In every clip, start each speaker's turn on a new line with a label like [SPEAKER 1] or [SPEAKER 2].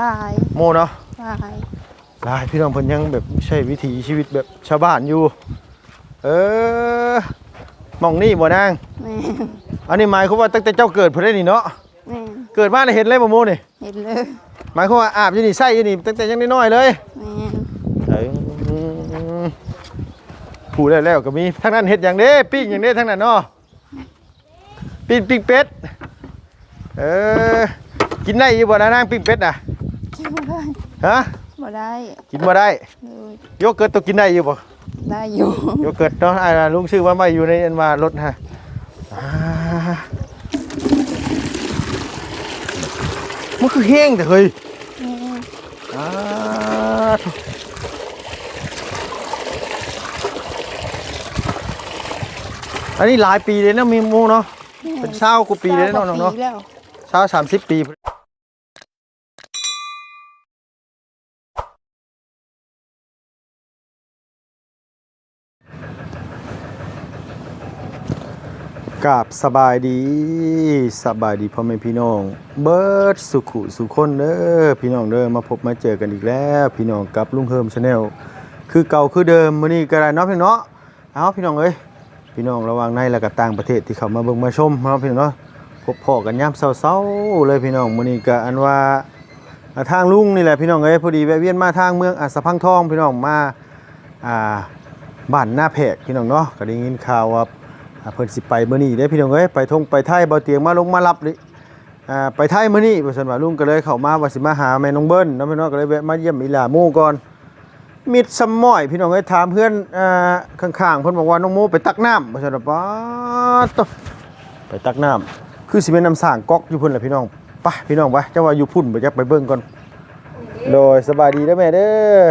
[SPEAKER 1] ลาย
[SPEAKER 2] โมเนาะ
[SPEAKER 1] ลาย
[SPEAKER 2] หลายพี่น้องเพิ่นยังแบบใช้วิถีชีวิตแบบชาวบ้านอยู่ เออหมองนี่บ่นาง
[SPEAKER 1] แม่น
[SPEAKER 2] อันนี้หมายความว่าตั้งแต่เจ้าเกิดเพิ่นได้นี่เนาะ
[SPEAKER 1] แม่น
[SPEAKER 2] เกิดมาได้เห็นเลยบ่โมนี่
[SPEAKER 1] เห็นเลย
[SPEAKER 2] หมายความว่าอาบอยู่นี่ใส่อยู่นี่ตั้งแต่ยังน้อยๆเลย
[SPEAKER 1] แม่น
[SPEAKER 2] เอ้ยผู้ได้แล้วก็มีทั้งนั้นเฮ็ดอย่างเด้ปิ้งอย่างเด้ทั้งนั้นเนาะปิ้งปิ้งเป็ด เออ กินได้อยู่บ่นะนางปิ้งเป็ดน่ะ
[SPEAKER 1] กินบ่ได้
[SPEAKER 2] ฮะ
[SPEAKER 1] บ่ได้
[SPEAKER 2] กินบ่ได้
[SPEAKER 1] เลย
[SPEAKER 2] โยเกิร์ตตัวกินได้อยู่บ่
[SPEAKER 1] ได้อยู่
[SPEAKER 2] โยเกิร์ตเนาะไอ้ายน่ะลุงชื่อว่าไม่อยู่ในอันว่ารถฮะอ่ามันคือแห้งแต่เฮ้ย
[SPEAKER 1] แม่น
[SPEAKER 2] อ่าโถ่อันนี้หลายปีเลยนะมีหมูเนาะเป็นเศร้ากว่าปีเลยเนาะน้องเนาะ
[SPEAKER 1] ปีแล้ว
[SPEAKER 2] เศร้าสามสิบปี กับสบายดีสบายดีพ่อแม่พี่น้อง เบิร์ดสุขุสุคนเด้อพี่น้องเด้อมาพบมาเจอกันอีกแล้ว พี่น้องกับลุงเฮิมชาแนลคือเก่าคือเดิมมื้อนี้ก็ได้เนาะพี่น้องเนาะเอาพี่น้องเอ้ยพี่น้องระหวังในและก็ต่างประเทศที่เขามาเบิ่งมาชมเนาะพี่น้องเนาะพบพ่อกันยามเช้าๆเลยพี่น้องมื้อนี้ก็อันว่าทางลุงนี่แหละพี่น้องเอ้ยพอดีแวะเวียนมาทางเมืองอัสสะพังทองพี่น้องมาอ่าบ้านหน้าแพกพี่น้องเนาะก็ได้ยินข่าวว่า เพิ่นสิไปมื้อนี้เด้พี่น้องเอ้ยไปทงไปไทยบ่เตียงมาลงมารับนี่อ่าไปไทยมื้อนี้ว่าซั่นว่าลุงก็เลยเข้ามาว่าสิมาหาแม่น้องเบิ้ลเนาะพี่น้องก็เลยแวะมาเยี่ยมอีหลาหมู่ก่อนมิดสมอยพี่น้องเอ้ยถามเพื่อนอ่าข้างๆเพิ่นบอกว่าน้องโมไปตักน้ำว่าซั่นว่าป๊าตไปตักน้ำคือสิเป็นน้ำสร้างก๊อกอยู่พุ่นแหละพี่น้องไปพี่น้องไปเจ้าว่าอยู่พุ่นบ่จักไปเบิ่งก่อนโดยสบายดีเด้อแม่เด้อ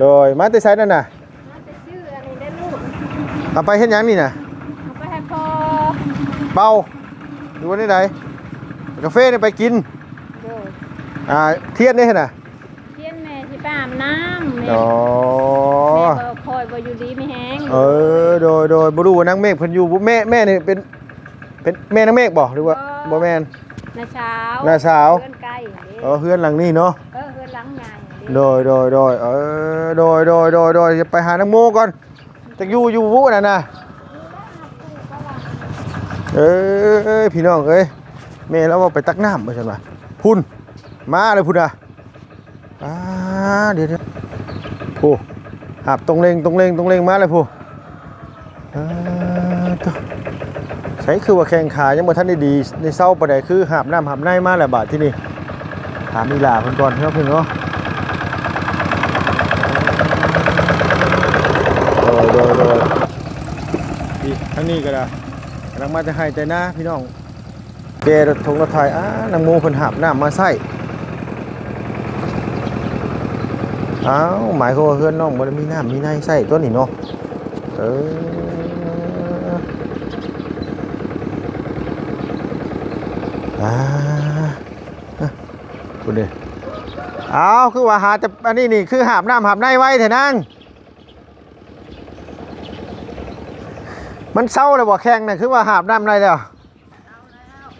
[SPEAKER 2] โดยมาแต่ไสนั่นน่ะ
[SPEAKER 3] ชื่ออันนี้ได้ลูก
[SPEAKER 2] เอาไปเฮ็ดหยังนี่น่ะ
[SPEAKER 3] เอาไปให้พอ
[SPEAKER 2] เบาดูว่าได้ไหนกาแฟนี่ไปกิน
[SPEAKER 3] โดย
[SPEAKER 2] อ่า เทียนได้น่ะ
[SPEAKER 3] เทียนแม่ที่ป้าอาบน้ำแม่
[SPEAKER 2] อ๋อ
[SPEAKER 3] แม่บ่คอยบ่อยู่ดีไม่แห้ง
[SPEAKER 2] เออ โดย โดยบ่รู้ว่านางเมฆเพิ่นอยู่บ่แม่ แม่นี่เป็น เป็นแม่นางเมฆบ่หรือว่าบ่แม่น
[SPEAKER 3] นาเช้า
[SPEAKER 2] น้าสาว
[SPEAKER 3] เพื่อนใกล้เด้
[SPEAKER 2] เออเฮือนหลังนี้เนาะ
[SPEAKER 3] เออเพื่อนหลังใหญ่เด้
[SPEAKER 2] โดย โดย โดยเออ โดย โดย โดย โดยจะไปหานางโมก่อน จะอยู่อยู่วุนั่นนะเอ้ยพี่น้องเอ้ยแม่แล้วว่าไปตักน้ำบ่ซั่นว่าพุ่นมาเลยพุ่นอะอ่าเดี๋ยวเดี๋ยวผู้หาบตรงเลงตรงเลงตรงเลงมาเลยผู้ใช้คือว่าแข้งขายังบ่ทันได้ดีในเศร้าปานใดคือหาบน้ำหาบในมาแหล้วบาดที่นี่ถามอีหลาเพิ่นก่อนเพิ่นเพิ่นเนาะโดยโดยโดยพี่ ทั้งนี้ก็ได้กำลังมาจะให้แต่น้าพี่น้องเกรถทงรถไทยอ่านางโมเพิ่นหาบน้ำมาใส่อ้าวหมายความว่าเพื่อนน้องบ่ไมีน้ำมีในใส่ตัวนี้เนาะเอออ่าคุณดิอ้าวคือว่าหาจะอันนี้นี่คือหาบน้ำหาบในไว้เถอะนาง มันเศร้าเลยบ่แข่งน่ะคือว่าหาบน้ำในแล้ว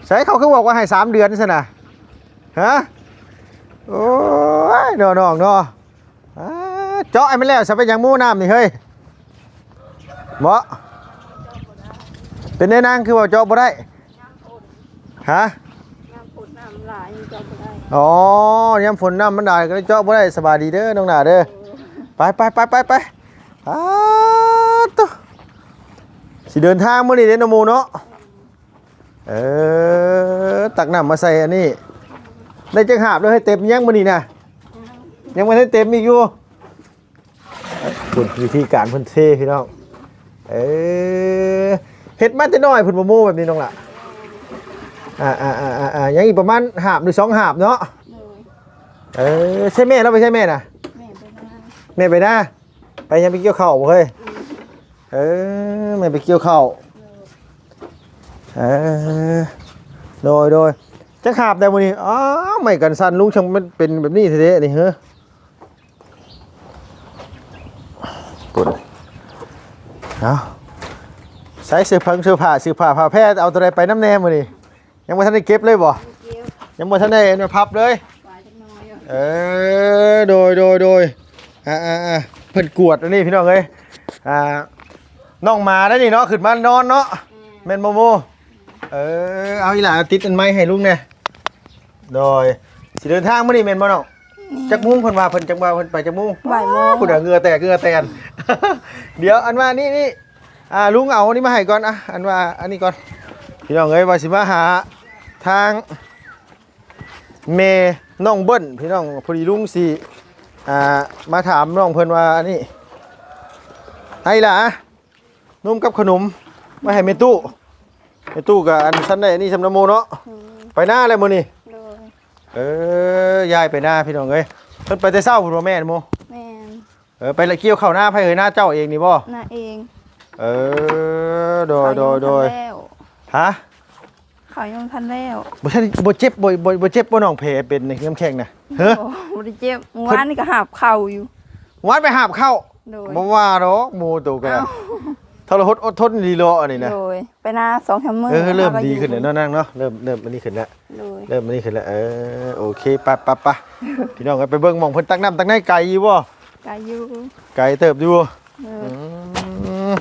[SPEAKER 2] ใส่เขาคือบอกว่าให้สามเดือนซะนะฮะโอ้ยน้องๆเนาะอ่าเจาะไอ้มันแล้วจะเป็นหยังหมู่น้ำนี่เฮ้ยบ่เป็นแน่นางคือว่าเจาะบ่ได้ฮะ
[SPEAKER 3] น้ำผุดน้ำลายนี่จะบ่ได้
[SPEAKER 2] อ๋อยามฝนน้ำมันได้ก็เลยเจาะบ่ได้สบายดีเด้อน้องหนาเด้อไปไปไปไปไปอ้าวตัว สิเดินทางมื้อนี้เด้อน้องหมูเนาะเออตักน้ำมาใส่อันนี้ได้จังหาบเลยให้เต็มยังมื้อนี้น่ะยังไม่ได้เต็มอีกอยู่คุณวิธีการเพ่นเทพี่น้องเออเห็ดมาแต่น้อยเพุ่นบะโม่แบบนี้น้องล่ะอ่าอ่าอ่าอ่าอ่ายังอีกประมาณหาบหรือสองหาบเนาะ
[SPEAKER 1] เลย
[SPEAKER 2] เออใช่แม่แล้วไปใช่แม่น่ะ
[SPEAKER 1] แม่ไปนา
[SPEAKER 2] แม่ไปหน้าไปยังไปเกี่ยวข้าวบ่เฮ้ย เออแม่ไปเกี่ยวข้าวเออโดยโดยจะขาบได้วันนี้อ๋อไม่กันสั้นลุงช่างมันเป็นแบบนี้เท่ๆนี่เฮ้อปุ่นเอาใส่เสื้อผ้าเสื้อผ้าเสื้อผ้าผ้าแพทย์เอาตัวใดไปน้ำแนมมานี่ยังไม่ทันได้เก็บเลยบ่
[SPEAKER 3] เกี่ยว
[SPEAKER 2] ยังไม่ทันได้เอามาพับเลย
[SPEAKER 3] บ
[SPEAKER 2] เออโดยโดยโดยอ่าอ่าอ่าเพิ่นกวดอันนี้พี่น้องเอ้ยอ่า น้องมาได้วนี่เนาะขึ้นมานอนเนาะแม่นโมโมเออเอาอีหล่าติดอันไม้ให้ลุงแน่โดยสิเดินทางมื้อนี้แม่นบ่น้องจักมุ้งเพิ่นว่าเพิ่นจักว่าเพิ่นไปจักมุ้ง
[SPEAKER 1] บ่ายโมง
[SPEAKER 2] พูดเหงื่อแตกเหงื่อแตน เดี๋ยวอันว่านี่นี่อ่าลุงเอาอันนี้มาให้ก่อนอะอันว่าอันนี้ก่อนพี่น้องเอ้ยว่าสิมาหาทางเมน้องเบิ้ลพี่น้องพอดีลุงสิอ่ามาถามน้องเพิ่นว่าอันนี้ให้ล่ะ นุ่มกับขนมมาให้เมตู้เมตู้กับอันชั้นได้อันนี่สำนักโมเนาะ
[SPEAKER 1] อืม
[SPEAKER 2] ไปหน้าเลยมื้อนี้
[SPEAKER 1] โดย
[SPEAKER 2] เออยายไปหน้าพี่น้องเอ้ยเพิ่นไปแต่เช้าพุ่นว่าแม่นโม
[SPEAKER 1] แม่น
[SPEAKER 2] เออไปละเกี่ยวเข้าหน้าไผเอ่ยหน้าเจ้าเองนี่บ่
[SPEAKER 1] หน้าเอง
[SPEAKER 2] เออโดยโดยโดย
[SPEAKER 1] เขางทันแล้ว
[SPEAKER 2] ฮะ
[SPEAKER 1] เขายังทันแล้ว
[SPEAKER 2] บ่ใช่บ่เจ็บบ่บ่บ่เจ็บบ่น้องแผลเป็นในน้ำแข็งนะเฮ้อ
[SPEAKER 1] โอ้บ่ได้เจ็บเมื่อวานนี่ก็หาบเข่าอยู่
[SPEAKER 2] วัดไปหาบเข้า
[SPEAKER 1] โดย
[SPEAKER 2] บ่ว่าดอกหมู่ตัวกัน
[SPEAKER 1] เอ้า
[SPEAKER 2] ทรหดอดทนดีรออันนี้นะ
[SPEAKER 1] โดยไปนาสองแคมเมอร์
[SPEAKER 2] เออเริ่ม
[SPEAKER 1] แล้วก็
[SPEAKER 2] ดี
[SPEAKER 1] อยู่
[SPEAKER 2] ขึ้นแล้วเนาะนางเนาะเริ่มเริ่มมันนี่ขึ้นแล้ว
[SPEAKER 1] โดย
[SPEAKER 2] เริ่มมันนี่ขึ้นแล้วเออโอเคไปไปไปพี่น้องกันไปเบิ่งหม่องเพิ่นตักน้ำตักในไก่อยู่บ่
[SPEAKER 1] กาอยู่
[SPEAKER 2] ไก่เติบอยู่
[SPEAKER 1] เอ
[SPEAKER 2] อื
[SPEAKER 1] อ
[SPEAKER 2] ม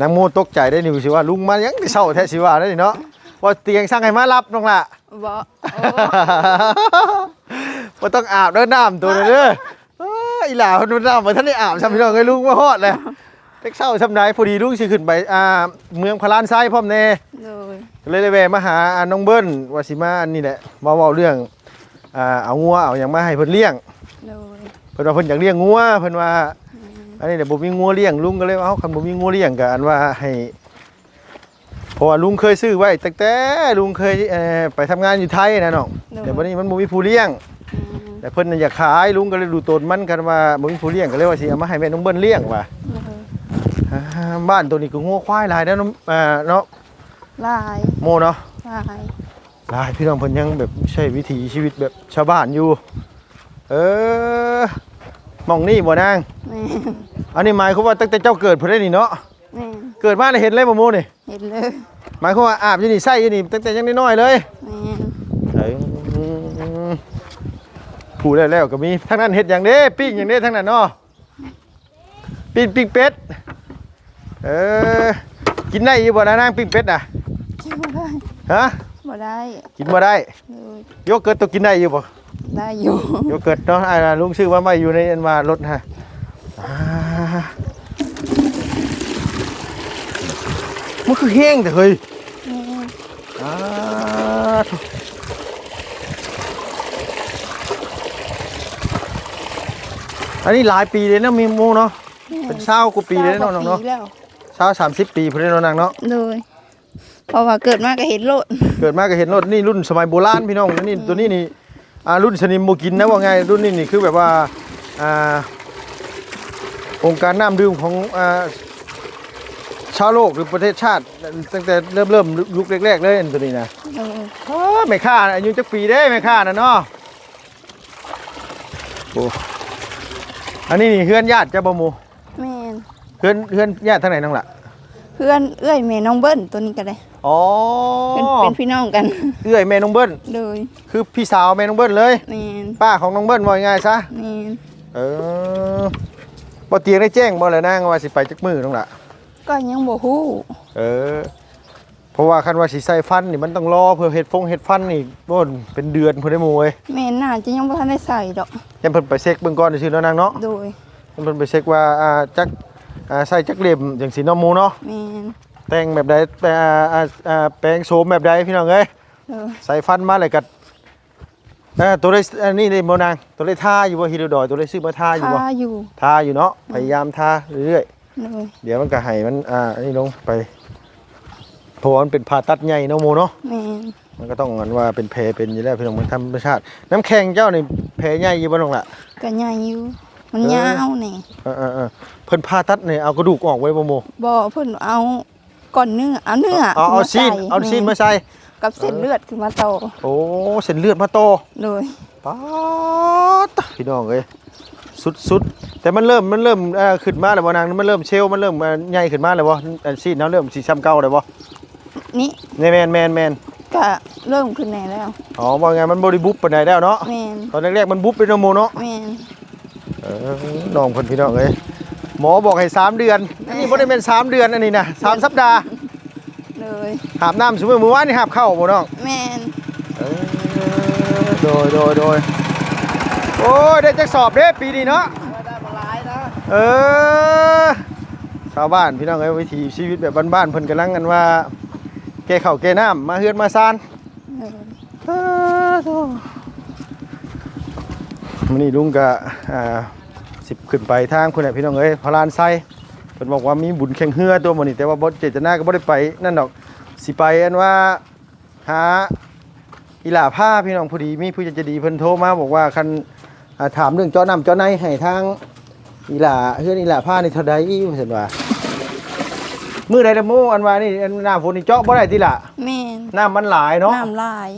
[SPEAKER 2] นางโมตกใจได้นี่สิว่าลุงมายังเศร้าแท้สิว่าได้นี่เนาะว่าเตียงสั่งให้มารับน้องล่ะ
[SPEAKER 1] บ่โอ้
[SPEAKER 2] ว่าต้องอาบด้วยน้ำตัวนี้เด้อเอ้ยอีหล่าคนมันน้ำมาท่านได้อาบทำพี่น้องให้ลุงมาฮอดเลย เด็กเศร้าทำนายพอดีลุงสิขึ้นไปอ่าเมืองพารานไซพร้อมแน่
[SPEAKER 1] โดย
[SPEAKER 2] ก็เลยได้แวะมาหาอ่าน้องเบิ้ลวาสิมาอันนี่แหละมาเว้าเรื่องอ่าเอางัวเอาอย่างมาให้เพิ่นเลี้ยง
[SPEAKER 1] โดย
[SPEAKER 2] เพิ่นว่าเพิ่นอยากเลี้ยงงัวเพิ่นว่า อันนี้เดี๋ยวบ่มีงัวเลี้ยงลุงก็เลยว่าเอ้าคันบ่มีงัวเลี้ยงก็อันว่าให้เพราะว่าลุงเคยซื้อไว้ตั้งแต่ลุงเคยเอ่อไปทำงานอยู่ไทยนะน้องแต่วันนี้มันบ่มีผู้เลี้ยง
[SPEAKER 1] อืม
[SPEAKER 2] แต่เพิ่นน่ะอยากขายลุงก็เลยดูตนมันกันว่าบ่มีผู้เลี้ยงก็เลยว่าสิเอามาให้แม่น้องเบิ้ลเลี้ยงว่ะ
[SPEAKER 1] โดย
[SPEAKER 2] อ่าบ้านตัวนี้ก็งัวควายหลายแล้วเนาะอ่าเนาะ
[SPEAKER 1] ลาย
[SPEAKER 2] โมเนาะ
[SPEAKER 1] ลาย
[SPEAKER 2] หลายพี่น้องเพิ่นยังแบบใช้วิถีชีวิตแบบชาวบ้านอยู่ เออหมองนี่บ่นาง
[SPEAKER 1] แม่น
[SPEAKER 2] อันนี้หมายความว่าตั้งแต่เจ้าเกิดเพิ่นได้นี่เนาะ
[SPEAKER 1] แม่น
[SPEAKER 2] เกิดมาได้เห็นเลยบ่โมนี่
[SPEAKER 1] เห็นเลย
[SPEAKER 2] หมายความว่าอาบอยู่นี่ใส่อยู่นี่ตั้งแต่ยังน้อยๆเลย
[SPEAKER 1] แม่น
[SPEAKER 2] เอ้ยผูดแล้วแล้วก็มีทั้งนั้นเฮ็ดอย่างเด้ปิ้งอย่างเด้ทั้งนั้นเนาะปิ้งปิ้งเป็ด เออ กินได้อยู่บ่นะนางปิ้งเป็ดน่ะ
[SPEAKER 1] กินบ่ได้
[SPEAKER 2] ฮะ
[SPEAKER 1] บ่ได้
[SPEAKER 2] กินบ่ได้
[SPEAKER 1] โดย
[SPEAKER 2] โยเกิร์ตตัวกินได้อยู่บ่
[SPEAKER 1] ได้อยู่
[SPEAKER 2] โยเกิร์ตเนาะอ่าลุงชื่อว่าไม่อยู่ในอันว่ารถฮะอ่ามันคือแห้งแต่เฮ้ย
[SPEAKER 1] แม่น
[SPEAKER 2] อ่าโถ่อันนี้หลายปีเลยนะมีโมเนาะเป็นเศร้ากว่าปีเลยเนาะน้องเนาะ
[SPEAKER 1] ปีแล้ว
[SPEAKER 2] เศร้าสามสิบปีพอดีเนาะนางเนาะ
[SPEAKER 1] โดยเพราะว่าเกิดมาก็เห็นโลด
[SPEAKER 2] เกิดมาก็เห็นรถนี่รุ่นสมัยโบราณพี่น้องนี่ตัวนี้นี่อ่ารุ่นสนิมโมกินนะว่าไงรุ่นนี้นี่คือแบบว่าอ่าองค์การน้ำดื่มของอ่าชาวโลกหรือประเทศชาติ ตั้งแต่เริ่มเริ่มยุคแรกๆเลยอันตัวนี้นะ
[SPEAKER 1] โดย
[SPEAKER 2] อ้าไม่ค่าอายุจักปีได้ไม่ค่านะเนาะโอ้อันนี้นี่เพื่อนญาติเจ้าบ่หมู
[SPEAKER 1] แม่น
[SPEAKER 2] เพื่อนเพื่อนญาติทางไหนน้องล่ะ
[SPEAKER 1] เพื่อนเอื้อยแม่น้องเบิ้ลตัวนี้ก็ได้
[SPEAKER 2] อ๋อ
[SPEAKER 1] เป็นเป็นพี่น้องกัน
[SPEAKER 2] เอื้อยแม่น้องเบิ้ล
[SPEAKER 1] โดย
[SPEAKER 2] คือพี่สาวแม่น้องเบิ้ลเลย
[SPEAKER 1] แม่น
[SPEAKER 2] ป้าของน้องเบิ้ลว่าง่ายๆซะ
[SPEAKER 1] แม่น
[SPEAKER 2] เออบ่เตียงได้แจ้งบ่เลยนางว่าสิไปจักมือน้องล่ะ
[SPEAKER 1] ก็ยังบ่ฮู้
[SPEAKER 2] เออ เพราะว่าคันว่าสิใส่ฟันนี่มันต้องรอเพื่อเฮ็ดฟงเฮ็ดฟันนี่บ่นเป็นเดือนเพิ่นได้หมู่เว้ย
[SPEAKER 1] แม่นน่าจะยังบ่ทันได้ใส่ดอก
[SPEAKER 2] ยันเพิ่นไปเช็คเบิ่งก่อนซื่อๆเนาะนางเนาะ
[SPEAKER 1] โดย
[SPEAKER 2] ยันเพิ่นไปเช็คว่าอ่าจัก อ่าใส่จักเล่มจังสิเนาะหมู่เนาะ
[SPEAKER 1] แม่น
[SPEAKER 2] แต่งแบบใดแปลอ่าอ่าอ่าแปลงโฉมแบบใดพี่น้องเอ้ย
[SPEAKER 1] โดย
[SPEAKER 2] ใส่ฟันมาเลยกัดเอ่อตัวได้อันนี้นี่บ่นางตัวได้ท่าอยู่บ่ฮิโดดอยตัวได้ซื้อมาท่าอยู่บ่
[SPEAKER 1] ทาอยู่
[SPEAKER 2] ท่าอยู่เนาะพยายามท่าเรื่อยๆ
[SPEAKER 1] โดย
[SPEAKER 2] เดี๋ยวมันก็ให้มันอ่าอันนี้ลงไปเพราะว่ามันเป็นผ่าตัดใหญ่เนาะโมเนาะ
[SPEAKER 1] แม่น
[SPEAKER 2] มันก็ต้องเหมือนว่าเป็นแผลเป็นอยู่แล้วพี่น้องมันธรรมชาติ น้ำแข็งเจ้านี่แผลใหญ่อยู่บ่น้องล่ะ
[SPEAKER 1] ก็ใหญ่อยู่มัน
[SPEAKER 2] เออ
[SPEAKER 1] ยาวนี่
[SPEAKER 2] เออเออเออ เพิ่นผ่าตัดนี่เอากระดูกออกไว้บ่โม
[SPEAKER 1] บ่เพิ่นเอาก้อนเนื้อเอาเนื้อ
[SPEAKER 2] เอาเอา
[SPEAKER 1] ขึ้
[SPEAKER 2] ซีน
[SPEAKER 1] มใส่
[SPEAKER 2] เอาซีนมาใส่
[SPEAKER 1] กับเส้นเลือดขึ้นมาต่อ
[SPEAKER 2] โอ้เส้นเลือดมาโต
[SPEAKER 1] โดย
[SPEAKER 2] ป๊าดพี่น้องเอ้ยสุดสุดแต่มันเริ่มมันเริ่มเอ่อขึ้นมาแล้วบ่นางมันเริ่มเชลล์มันเริ่มเอ่อใหญ่ขึ้นมาแล้วบ่อันซีนเนาะเริ่มสิซ้ำเก่าแล้วบ่
[SPEAKER 1] นี่
[SPEAKER 2] แม่นแม่นแม่น
[SPEAKER 1] ก็เริ่มขึ้นแน่แล้ว
[SPEAKER 2] อ๋อว่าไงมันบริบุบปานใดแล้วเนาะ
[SPEAKER 1] แม่น
[SPEAKER 2] ตอนแรกๆมันบุบเป็นโนโมเนาะ
[SPEAKER 1] แม่น
[SPEAKER 2] เออน้องเพิ่นพี่น้องเอ้ย หมอบอกให้สามเดือน อันนี้บ่ได้เป็นสามเดือนอันนี้นะสามสัปดาห์
[SPEAKER 1] เลย
[SPEAKER 2] หาบน้ำสมมุติมื้อวานนี่หาบเข้าบ่น้อง
[SPEAKER 1] แม่น
[SPEAKER 2] เออโดยโดยโดยโอ้ยได้จักสอบเด้ปีนี้เนาะ
[SPEAKER 1] ได้มาหลายนะ
[SPEAKER 2] เออชาวบ้านพี่น้องเอ้ยวิถีชีวิตแบบบ้านๆเพิ่นกำลังกันว่า แก้ข้าวแก้น้ำมาเฮือนมาซาน
[SPEAKER 1] เลย
[SPEAKER 2] เออโธ่มื้อนี้ลุงก็อ่า สิบขึ้นไปทางพุ่นแหละพี่น้องเอ้ยพระลานไซเพิ่นบอกว่ามีบุญแข่งเรือตัวมื้อนี้แต่ว่าบ่เจตนาก็บ่ได้ไปนั่นดอกสิไปอันว่าหาอีหล่าผ้าพี่น้องพอดีมีผู้ใจดีเพิ่นโทรมาบอกว่าคันอ่าถามเรื่องเจ้าน้ำเจ้าในให้ทางอีหล่าเฮือนอีหล่าผ้านี่เท่าใดว่าซั่นว่ามื้อใดละโมอันว่านี่อันหน้าฝนนี่เจาะบ่ได้ติล่ะ
[SPEAKER 1] แม่น
[SPEAKER 2] น้ำมันหลายเนาะ
[SPEAKER 1] น้ำลาย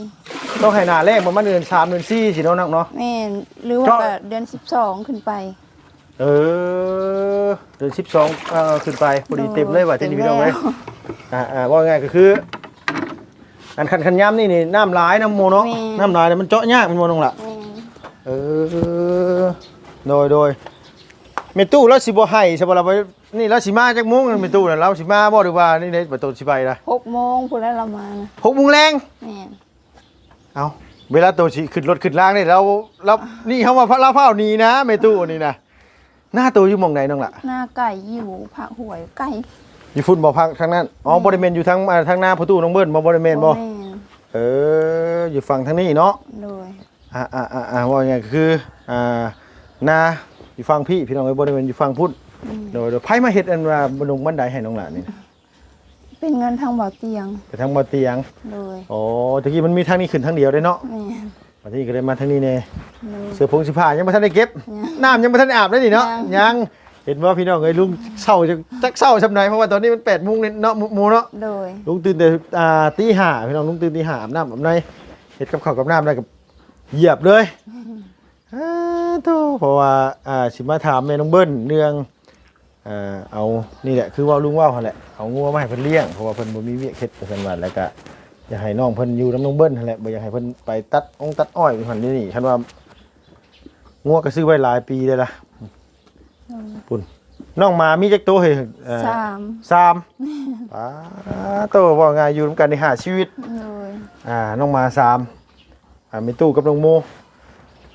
[SPEAKER 2] ต้องให้หน้าแรกมันมาเดือน3เดือน4สิเนาะนักเนาะ
[SPEAKER 1] แม่นหรือว่า
[SPEAKER 2] เจ้า
[SPEAKER 1] ก็เดือน12 ขึ้นไป
[SPEAKER 2] เออเดือน12เอ่อขึ้นไปพอดีเต็มเลยว่าเต็มพี่น้องเอ้ยอ่าอ่าว่าไงก็คือ อันคันคันย้ำนี่นี่น้ำลายน้ำโมเนาะน้ำลายเนี่ยมันเจาะยากมันโมนงละ
[SPEAKER 1] แม่น
[SPEAKER 2] เออโดยโดยเมตู้แล้วสิบ่ให้ใช่บ่ล่ะว่านี่แล้วสิมาจักโมงเมตู้น่ะเราสิมาบ่หรือว่านี่เด้ประตูสิไปล่ะ
[SPEAKER 1] 6โมงพุ่นแล้วเรามานะ
[SPEAKER 2] 6โมงแรง
[SPEAKER 1] แม่น
[SPEAKER 2] เอาเวลาตัวสิขึ้นรถขึ้นล่างนี่เราเรานี่เฮามาพระลาเผานี่นะเมตู้นี่นะ หน้าตัวอยู่หม่องไหนน้องล่ะ
[SPEAKER 1] หน้าไก่อยู่ผักหวยไก่
[SPEAKER 2] อยู่ฝุ่นบ่พักทางนั้นอ๋อบริเวณอยู่ทางอ่าทางหน้าประตูน้องเบิ้ลบ่บริเวณบ่
[SPEAKER 1] แม่น
[SPEAKER 2] เอออยู่ฝั่งทางนี้เนาะ
[SPEAKER 1] เลย
[SPEAKER 2] อ่าอ่าอ่าอ่าว่าไงก็คืออ่านาอยู่ฝั่งพี่พี่น้องไอ้บริเวณอยู่ฝั่งพุ่นโดยโดยไผมาเฮ็ดอันว่าบนลงบันไดให้น้องหลานนี่นะ
[SPEAKER 1] เป็นเงินทางบ่อเตียง
[SPEAKER 2] ไปทางบ่อเตียง
[SPEAKER 1] เลย
[SPEAKER 2] โอ้ตะกี้มันมีทางนี้ขึ้นทางเดียวได้เนาะ
[SPEAKER 1] แม่น
[SPEAKER 2] บัดนี้ก็เลยมาทางนี้แน่
[SPEAKER 1] เลย
[SPEAKER 2] เสื้อผงสิผ้ายังบ่ทันได้เก็บ
[SPEAKER 1] ยัง
[SPEAKER 2] น้ำยังบ่ทันได้อาบเลยนี่เนาะ
[SPEAKER 1] ยัง
[SPEAKER 2] ยังเห็นว่าพี่น้องเอ้ยลุงเศร้าจักจักเศร้าซำไหนเพราะว่าตอนนี้มัน8:00นเนาะหมู่เนาะ
[SPEAKER 1] เลย
[SPEAKER 2] ลุงตื่นแต่อ่าตีห้าพี่น้องลุงตื่นตีห้าอาบน้ำอาบในเห็ดกับข้าวกับน้ำได้กับเหยียบเลยอ่าโตเพราะว่าอ่าสิมาถามแม่น้องเบิ้ลเรื่องอ่าเอานี่แหละคือเว่าลุงเว่าเขาแหละเอางัวมาให้เพิ่นเลี้ยงเพราะว่าเพิ่นบ่มีเวียกเฮ็ดประกันวันแล้วก็ อยากให้น้องเพิ่นอยู่น้ำน้องเบิ้ลนั่นแหละบ่อยากให้เพิ่นไปตัดองตัดอ้อยอยู่หั่นนี่นี่คันว่างัวก็ซื้อไว้หลายปีเลยล่ะปุ่นน้องหมามีจักตัวเฮ้ยเอ่อ
[SPEAKER 1] สาม
[SPEAKER 2] สามป้าโตว่าไงอยู่ร่วมกันในหาชีวิต
[SPEAKER 1] เลย
[SPEAKER 2] อ่าน้องมาสามอ่ามีตู้กับน้องโม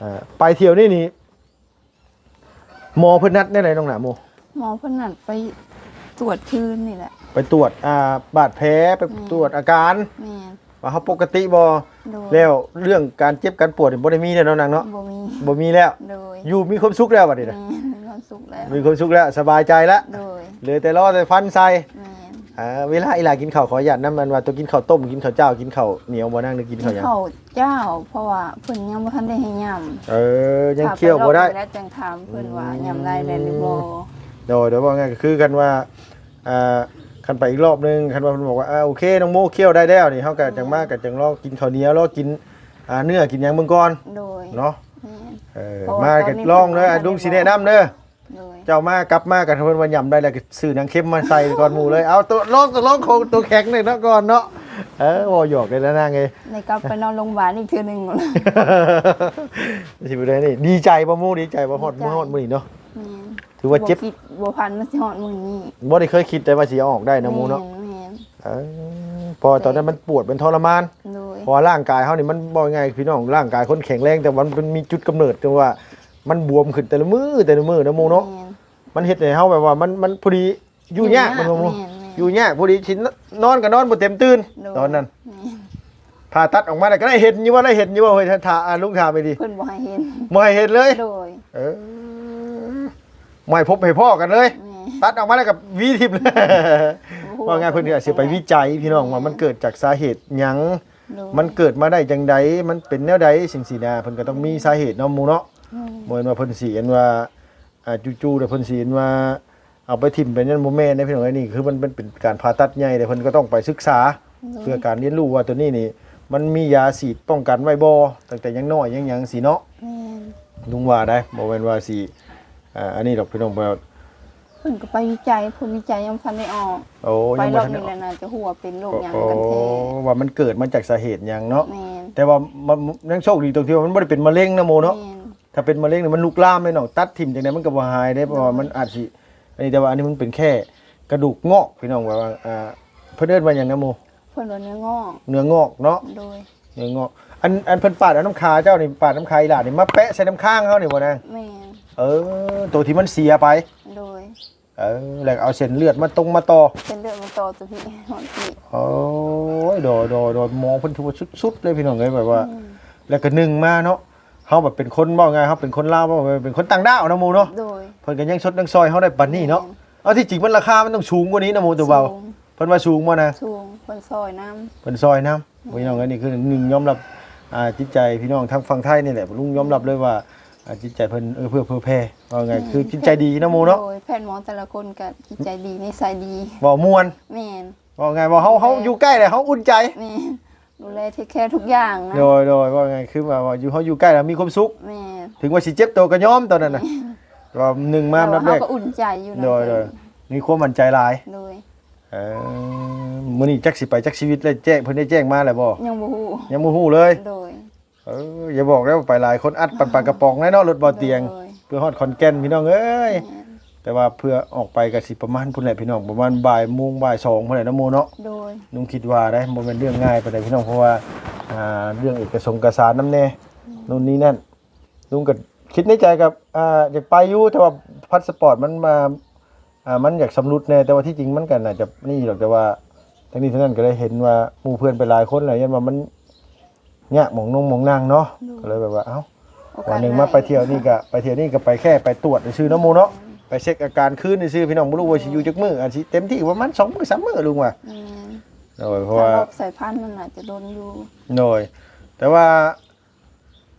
[SPEAKER 2] อ่าไปเที่ยวนี่นี่หมอเพิ่นนัดได้ไหนน้องหนาโม
[SPEAKER 1] หมอเพนนัดไปตรวจคืนนี่แหละ
[SPEAKER 2] ไปตรวจอ่าบาดแผลไปตรวจอาการ
[SPEAKER 1] แม่น
[SPEAKER 2] ว่าเขาปกติบ่
[SPEAKER 1] โดย
[SPEAKER 2] แล้วเรื่องการเจ็บการปวดนี่บ่ได้มีแล้วเนาะนางเนาะ
[SPEAKER 1] บ่มี
[SPEAKER 2] บ่มีแล้ว
[SPEAKER 1] โดย
[SPEAKER 2] อยู่มีความสุขแล้วบัดนี้
[SPEAKER 1] แม่
[SPEAKER 2] นะ
[SPEAKER 1] นมีความสุขแล้ว
[SPEAKER 2] มีความสุขแล้วสบายใจแล้ว
[SPEAKER 1] โดย
[SPEAKER 2] เหลือแต่รอแต่ฟันใส่
[SPEAKER 1] แม่น
[SPEAKER 2] อ่าเวลาอีหลากินข้าวขออนุญาตนํมันว่าตัวกินข้าวต้มกินข้าวเจ้ากินข้าวเหนียวบ่นั่งนึกกินข้าวหยัง
[SPEAKER 1] เขาเจ้า เพราะว่าเพิ่นยังบ่ทันได้ให้ย่ำ
[SPEAKER 2] เออยังเคี่ยวบ่ได้
[SPEAKER 1] ถ้าปรอบแล้วจังถามเพิ่นว่าย่ำได้แล้วหรือบ่
[SPEAKER 2] โดยโดยว่าไงก็คือกันว่าอ่า คันไปอีกรอบนึงคันว่ามันบอกว่าอ่าโอเคน้องโมเคี่ยวได้แล้วนี่เฮาก็จังมากก็จังรอกินข้าวเหนียวรอกินอ่าเนื้อกินหยังเบิ่งก่อน
[SPEAKER 1] โดย
[SPEAKER 2] เนาะ
[SPEAKER 1] แม่น
[SPEAKER 2] เออ
[SPEAKER 1] เพราะว่า
[SPEAKER 2] มาก็
[SPEAKER 1] ตอนนี้
[SPEAKER 2] ลองเด้อ
[SPEAKER 1] เพิ่น
[SPEAKER 2] อะลุงสิแนะนำเด้อ
[SPEAKER 1] โดย
[SPEAKER 2] เจ้ามากลับมากันเพิ่นว่ายำได้แล้วก็ซื้อหนังเค็มมาใส่ก่อนหมู่เลยเอาตัวลองตัวลองของตัวแข็งเลยเนาะก่อนเนาะเออบ่หยอกเลยนะนางเอ้ย
[SPEAKER 1] ในกลับไปนอนโรงพยาบาลอีกเทื่อหนึงหมดเลย
[SPEAKER 2] สิบ่ได้นี่ดีใจบ่หมู่ดีใจบ่ฮอดมื้อฮอดมื้อนี้เนาะ
[SPEAKER 1] แม่น
[SPEAKER 2] ถือว่าเจ็บ
[SPEAKER 1] บ่คิดบ่พันมันสิฮอดมื้อนี้
[SPEAKER 2] บ่ได้เคยคิดแต่ว่าสิเอาออกได้นะหมู่เนาะ
[SPEAKER 1] แม่น
[SPEAKER 2] เออพอตอนนั้นมันปวดเป็นทรมาน
[SPEAKER 1] โดย
[SPEAKER 2] เพอร่างกายเขานี่มันบอกไงพี่น้องร่างกายคนแข็งแรงแต่มันเป็นมีจุดกำเนิดตรงว่า มันบวมขึ้นแต่ละมือแต่ละมือนะโมเนาะ
[SPEAKER 1] แม่น
[SPEAKER 2] มันเฮ็ดให้เฮาแบบว่ามันมันพอดีอยู่ยากมันโม
[SPEAKER 1] แม่นแม่น
[SPEAKER 2] อยู่ยากพอดีชินนอนก็นอนบ่เต็มตื่น
[SPEAKER 1] โดย
[SPEAKER 2] ตอนนั้น
[SPEAKER 1] แม่น
[SPEAKER 2] ผ่าตัดออกมาได้ก็ได้เห็นอยู่ว่าได้เห็นอยู่ว่าเฮ้ยท่านถาอ่าลุงถามไปดิ
[SPEAKER 1] เพิ่นบ่ให้เห็น
[SPEAKER 2] บ่ให้เห็นเลย
[SPEAKER 1] โดย
[SPEAKER 2] เออ ไม่ให้พบให้พ่อกันเลย
[SPEAKER 1] แม่
[SPEAKER 2] ตัดออกมาแล้วกับวีทิพย์เลยว่าไงเพิ่นก็อาจสิไปวิจัยพี่น้องว่ามันเกิดจากสาเหตุหยัง
[SPEAKER 1] โดย
[SPEAKER 2] มันเกิดมาได้จังใดมันเป็นแนวใดสิ่งสีนาเพิ่นก็ต้องมีสาเหตุเนาะหมู่เนาะ
[SPEAKER 1] อืม
[SPEAKER 2] บ่แม่นว่าเพิ่นสิเห็นว่าอ่าจู่ๆแต่เพิ่นสิเห็นว่าเอาไปทิ่มไปนั่นบ่แม่นนะพี่น้องไอ้นี่คือมันเป็นเป็นการผ่าตัดใหญ่แต่เพิ่นก็ต้องไปศึกษา เพื่อการเรียนรู้ว่าตัวนี้นี่ มันมียาฉีดป้องกันไว้บ่ตั้งแต่ยังน้อยยังหยังสิเนาะ
[SPEAKER 1] แม่น
[SPEAKER 2] ลุงว่าได้บ่แม่นว่าสิ อ่าอันนี้ดอกพี่น้องบ่
[SPEAKER 1] เพิ่นก็ไปวิจัยผลวิจัยยังพันได้ออก
[SPEAKER 2] โอ้
[SPEAKER 1] ไป
[SPEAKER 2] ยัง
[SPEAKER 1] ร
[SPEAKER 2] บ่
[SPEAKER 1] อบ
[SPEAKER 2] ทัน
[SPEAKER 1] นี้
[SPEAKER 2] อ
[SPEAKER 1] แห
[SPEAKER 2] อก
[SPEAKER 1] ละน่าจะหัวเป็นโรคหยัง
[SPEAKER 2] โอ้
[SPEAKER 1] กันแท้
[SPEAKER 2] ว่ามันเกิดมาจากสาเหตุหยังเนาะ
[SPEAKER 1] แม่น
[SPEAKER 2] แต่ว่ามันยังโชคดีตรงที่ว่ามันบ่ได้เป็นมะเร็งนะโมเนาะ
[SPEAKER 1] แม่น
[SPEAKER 2] ถ้าเป็นมะเร็งเนี่ยมันลุกลามเลยน้องตัดทิ่มจังได๋มันก็บ่หายได้เพราะว่ามันอาจสิอันนี้แต่ว่าอันนี้มันเป็นแค่กระดูกงอกพี่น้องว่าว่าอ่าเพิ่นเอิ้นว่าหยังนะโม
[SPEAKER 1] เพิ่นว่าเนื้องอก
[SPEAKER 2] เนื้องอกเนาะ
[SPEAKER 1] โดย
[SPEAKER 2] เนื้องอก อันอันเพิ่นปาดเอาน้ำคาเจ้านี่ปาดน้ำคาอีหล่านี่มาแปะใส่น้ำข้างเฮานี่บ่นาง
[SPEAKER 1] แม่น
[SPEAKER 2] เออ ตัวที่มันเสียไป
[SPEAKER 1] โดย
[SPEAKER 2] เออแล้วเอาเส้นเลือดมาตรงมาต่อ
[SPEAKER 1] เป็นเลือดมาต่อตัวพี่หอนพี่
[SPEAKER 2] โอ้ยโดยโดยโดยมองเพิ่นถือว่าสุดๆเลยพี่น้องเอ้ยแบบว่า แล้วก็หนึ่งมาเนาะเฮาแบบเป็นคนบ่ไงเฮาเป็นคนลาวบ่เป็นคนต่างดาวนะหมู่เนาะ
[SPEAKER 1] โดย
[SPEAKER 2] เพิ่นก็ยังชดยังซอยเฮาได้ปานนี้เนาะเอาที่จริงมันราคามันต้องสูงกว่านี้นะหมู่ตัวเบา
[SPEAKER 1] สูง
[SPEAKER 2] เพิ่นว่าสูงบ่นะ
[SPEAKER 1] สูงเพิ่นซอยน้ำ
[SPEAKER 2] เพิ่นซอยนํพี่น้องเอ้ยนี่คือหนึ่งยอมรับอ่าจิตใจพี่น้องทางฝั่งไทยนี่แหละลุงยอมรับเลยว่า อ่าจิตใจเพิ่นเออเพื่อเพื่อแพ้ว่าไงคือจิตใจดีนะหมู่เนาะ
[SPEAKER 1] โดยแพทย์หมอแต่ละคนก็จิตใจดีนิสัยดี
[SPEAKER 2] บ่ม่วน
[SPEAKER 1] แม่น
[SPEAKER 2] ว่าไงว่าเฮาเฮาอยู่ใกล้แล้วเฮาอุ่นใจ
[SPEAKER 1] แม่นดูแลเทคแคร์ทุกอย่างนะ
[SPEAKER 2] โดยโดยว่าไงคือว่าว่าอยู่เฮาอยู่ใกล้แล้วมีความสุข
[SPEAKER 1] แม่น
[SPEAKER 2] ถึงว่าสิเจ็บตัวก็ยอมตอนนั้นน่ะว่าหนึ่งมานับแร
[SPEAKER 1] เรา
[SPEAKER 2] ก
[SPEAKER 1] ก็อุ่นใจอยู่นะ
[SPEAKER 2] โดยโดยมีความมั่นใจหลาย
[SPEAKER 1] โดย
[SPEAKER 2] เออมื้อนี้จักสิไปจักชีวิตเลยแจ้งเพิ่นได้แจ้งมาแล้วบ่
[SPEAKER 1] ยังบ่ฮู้
[SPEAKER 2] ยังบ่ฮู้เลย
[SPEAKER 1] โดย
[SPEAKER 2] เอออย่าบอกแล้วาไปหลายคนอัดปันปากกระป๋องแน่เนาะรถบ่เตียง
[SPEAKER 1] โดย
[SPEAKER 2] เพื่อฮอดขอนแก่นพี่น้องเอ้ย
[SPEAKER 1] แม่น
[SPEAKER 2] แต่ว่าเพื่อออกไปก็สิประมาณพุ่นแหละพี่น้องประมาณบ่ายโมงบ่าย2พุ่นแหละนะโมเนาะ
[SPEAKER 1] โดย
[SPEAKER 2] ลุงคิดว่าได้บ่แม่นเรื่องง่ายปานใดพี่น้องเพราะว่าอ่าเรื่องเอกสงค์เอกสารนำแน่นู่นนี่นั่นลุงก็คิดในใจกับอ่าอยากไปอยู่แต่ว่าพาสปอร์ตมันมาอ่ามันอยากสำรุดแน่แต่ว่าที่จริงมันก็น่าจะนี่หรอกแต่ว่าทั้งนี้ทั้งนั้นก็ได้เห็นว่าหมู่เพื่อนไปหลายคนหลายยันว่ามัน ยากหมองนงหมองนางเนาะก็เลยแบบว่าเอ้า
[SPEAKER 1] โอกา
[SPEAKER 2] วั
[SPEAKER 1] ส
[SPEAKER 2] นหนึ่งมาไปเที่ยวนี่ก็ไปเที่ยวนี่ก็ไปแค่ไปตรวจซื้อน้ำมูเนาะไปเช็คอาการคืนซื้อพี่น้องบ่รู้ว่าสิอยู่จักมื้ออันสิเต็มที่ประมาณ2มื้อ3มื้อลุงว่า
[SPEAKER 1] แม่น
[SPEAKER 2] โดยเพราะ
[SPEAKER 1] ถ้า
[SPEAKER 2] ว่า
[SPEAKER 1] รอบสายพันธุ์มันอาจจะโดนอยู่
[SPEAKER 2] โดยแต่ว่า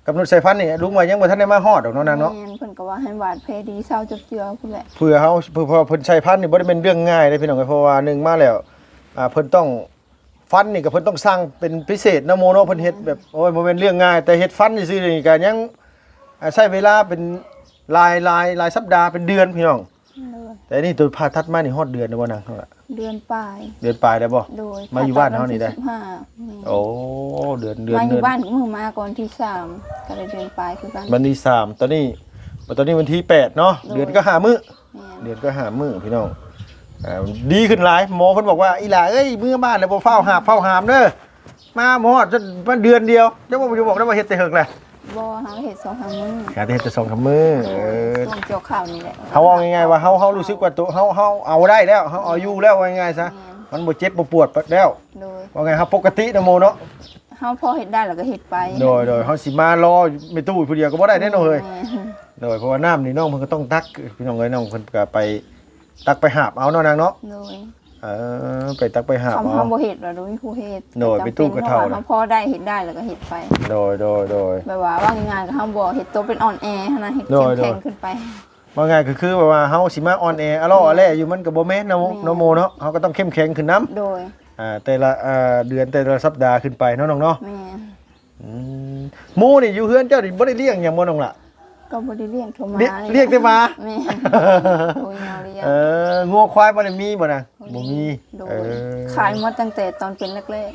[SPEAKER 2] กำหนดใส่พันธุ์นี่ลุงว่ายังบ่ทันได้มาฮอดดอกเนาะนางเนาะ
[SPEAKER 1] แม่นเพิ่นก็ว่าให้หวานเพดีเศร้าจบเจือพุ่นแหละ
[SPEAKER 2] เพื่อเฮาเพื่อเพราะว่าเพิ่นใช้พันธุ์นี่บ่ได้เป็นเรื่องง่ายเด้พี่น้องเอ้ยเพราะว่าหนึ่งมาแล้วอ่าเพิ่นต้อง ฟันนี่ก็เพิ่นต้องสร้างเป็นพิเศษนะโมเนาะเพิ่นเฮ็ดแบบโอ้ยบ่แม่นเรื่องง่าย แต่เฮ็ดฟันซื่อๆนี่ก็ยังอ่าใช้เวลาเป็นหลายหลายหลายสัปดาห์เป็นเดือนพี่น้อง
[SPEAKER 1] โดย
[SPEAKER 2] แต่นี่ตัวผ่าตัดมานี่ฮอดเดือนแล้วบ่นางเท่าไหร่
[SPEAKER 1] เดือนปลาย
[SPEAKER 2] เดือนปลายได้บ่
[SPEAKER 1] โดย
[SPEAKER 2] มาอยู่บ้านเฮานี่ได้
[SPEAKER 1] สิบห้าแม่น
[SPEAKER 2] โอ้เดือนเดือน
[SPEAKER 1] มาอ
[SPEAKER 2] เดื
[SPEAKER 1] ยู่
[SPEAKER 2] อน
[SPEAKER 1] บ้านมือมาก่อนที่สามก็เลยเดือนปลายคือกัน
[SPEAKER 2] วันที่สามตอนนี้ตอนนี้วันที่แปดเนาะ
[SPEAKER 1] โดย
[SPEAKER 2] เดือนก็หามื้อ
[SPEAKER 1] แม่น
[SPEAKER 2] เดือนก็หามื้อพี่น้อง อ่าดีขึ้นหลายหมอเพิ่นบอกว่าอีหล่าเอ้ยมื้อบ้านแล้วบ่เฝ้าหาบเฝ้าหามเด้อมาหมอดจนมาเดือนเดียวเดี๋ยวบ่จะบอกได้ว่าเฮ็ดแต่เฮิกแหละ
[SPEAKER 1] บ่เฮาเฮ็ดสองสามมื้อ
[SPEAKER 2] การเฮ็ดแต่สองสามมื้อ
[SPEAKER 1] โด
[SPEAKER 2] เอยอ
[SPEAKER 1] ช่วงเกี่ยวข้าวนี่แหละ
[SPEAKER 2] เฮาเอาง่ายๆว่าเฮาเฮารู้สึกว่าตัวเฮาเฮาเอาได้แล้วเฮาเอาอยู่แล้วว่าง่ายๆซะ
[SPEAKER 1] แม่น
[SPEAKER 2] มันบ่เจ็บบ่ปวดแล้ว
[SPEAKER 1] โดย
[SPEAKER 2] ว่าไงครับปกตินะโมเนาะ
[SPEAKER 1] เฮาพอเฮ็ดได้แล้วก็เฮ็ดไป
[SPEAKER 2] โดยโดยเฮาสิมารอไม่ตู้ผู้เดียวก็บ่ได้แน่นอนเฮ้ย
[SPEAKER 1] แม่น
[SPEAKER 2] โดยเพราะว่าน้ำนี่น้องเพิ่นก็ต้องตักพี่น้องเอ้ยน้องเพิ่นก็ไป ตักไปหาบเอาเนาะนางเนาะ
[SPEAKER 1] โดย
[SPEAKER 2] เออไปตักไปหาบ
[SPEAKER 1] คำ
[SPEAKER 2] เอา
[SPEAKER 1] เฮาบ่เฮ็ดแล้วโดยผู้เฮ็ด
[SPEAKER 2] โดยไปตู้กระเท่า
[SPEAKER 1] จำป็นพราะว่าเฮาพอได้เฮ็ดได้แล้วก็เฮ็ดไป
[SPEAKER 2] โดยโดยโดย
[SPEAKER 1] แบบว่าว่างานก็เฮาบ่เฮ็ดตัวเป็นอ่อนแอหั้นนะเฮ็ด
[SPEAKER 2] โด
[SPEAKER 1] เข้
[SPEAKER 2] ย
[SPEAKER 1] ม
[SPEAKER 2] โดย
[SPEAKER 1] แข็งขึ้นไป
[SPEAKER 2] ว่าไงก็คือแบบว่าเฮาสิมาออนแอร์อะล้ออะแล่อยู่มันก็บ่แม่นเนาะ
[SPEAKER 1] แม่น
[SPEAKER 2] เนาะโมเนาะเฮาก็ต้องเข้มแข็งขึ้นนํ
[SPEAKER 1] โดย
[SPEAKER 2] อ่าแต่ละอ่าเดือนแต่ละสัปดาห์ขึ้นไปเนาะน้องเนาะ
[SPEAKER 1] แม่น
[SPEAKER 2] อืมหมูนี่อยู่เฮือนเจ้านี่บ่ได้เลี้ยงหยังบ่น้องล่ะ
[SPEAKER 1] ก็บ่ได้เลี้ยงโทรมา
[SPEAKER 2] เรียกเรียกแต่หมา
[SPEAKER 1] แม่นโอ้ยเนาเลี้ยง
[SPEAKER 2] เอองัวควายบ่ได้มีบ่นะบ่มี
[SPEAKER 1] โด
[SPEAKER 2] เอยอ
[SPEAKER 1] ขายมาตั้งแต่ตอนเป็นแรก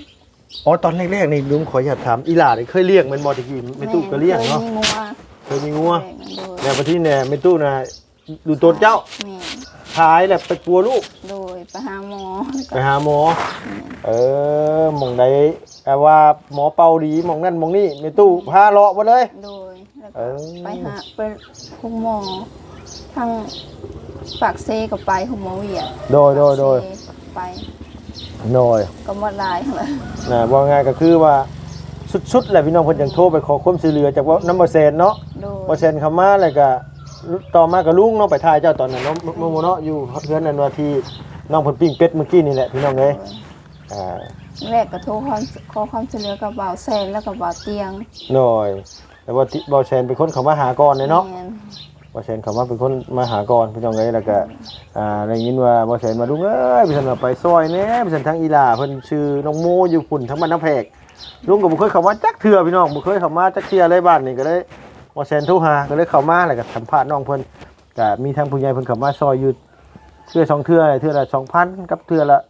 [SPEAKER 2] อ๋อตอนแรกๆนี่ลุงขออยากถามอีหล่านี่เคยเลี้ยงแม่นบ่ตะกี้
[SPEAKER 1] ๆ
[SPEAKER 2] แม่ตู้ก็เลี้ยงเนาะ
[SPEAKER 1] แม่มีงัว
[SPEAKER 2] เคยมีงัว
[SPEAKER 1] โดย
[SPEAKER 2] แล้วประที่เนี่ยแม่ตู้น่ะดูตัวเจ้า
[SPEAKER 1] แม่
[SPEAKER 2] ขายแล้วไปปัวลูก
[SPEAKER 1] โดยไปหาหมอ
[SPEAKER 2] ไปหาหมอ เออหมองใดแต่ว่าหมอเป่าดีหมองนั่นหมองนี่แม่ตู้พาเลาะมาเลย
[SPEAKER 1] โดย แล้ว
[SPEAKER 2] เอ
[SPEAKER 1] ก็
[SPEAKER 2] อ
[SPEAKER 1] ไปหาไปคุณหมอทางปากเซกับไปคุณหมอเวียด
[SPEAKER 2] โดยโดยโดย
[SPEAKER 1] ปากเซไป
[SPEAKER 2] โดย
[SPEAKER 1] ก็หมดลายเลย
[SPEAKER 2] นะว่าไงก็คือว่าสุดๆแหละพี่น้องเพิ่นจังโทรไปขอความช่วยเหลือจากว่าน้ำบ่แซนเนาะ
[SPEAKER 1] โดย
[SPEAKER 2] บ่แซนเข้ามาแล้วก็ต่อมากับลุงเนาะไปถ่ายเจ้าตอนนั้นเนาะโมโมเนาะอยู่เพื่อนนั้นว่าที่น้องเพิ่นปิ้งเป็ดเมื่อกี้นี่แหละพี่น้องเอ้ยอ่า
[SPEAKER 1] แรกก็โทรความขอความช่วยเหลือกับบ่าวแซนแล้วก็บ่าวเตียง
[SPEAKER 2] หน่อย แต่ว่าที่บ่แซนเป็นคนเข้ามาหาก่อนเลยเนาะ
[SPEAKER 1] แม่น
[SPEAKER 2] บ่แซนเข้ามาเป็นคนมาหาก่อนพี่น้องเอ้ยแล้วก็อ่าได้ยินว่าบ่แซนมาลุงเอ้ยพี่ท่านว่าไปซอยแหน่พี่ท่านทางอีหลาเพิ่นชื่อน้องโมอยู่พุ่นทั้งบ้านน้ำแพกลุงก็บ่เคยเข้ามาจักเทื่อพี่น้องบ่เคยเข้ามาจักเทื่อเลยบ้านนี่ก็เลยบ่แซนโทรหาก็เลยเข้ามาแล้วก็สัมภาษณ์น้องเพิ่นก็มีทางผู้ใหญ่เพิ่นเข้ามาซอยอยู่เทื่อสองเทื่ออะไรเทื่อละสองพันกับเทื่อละ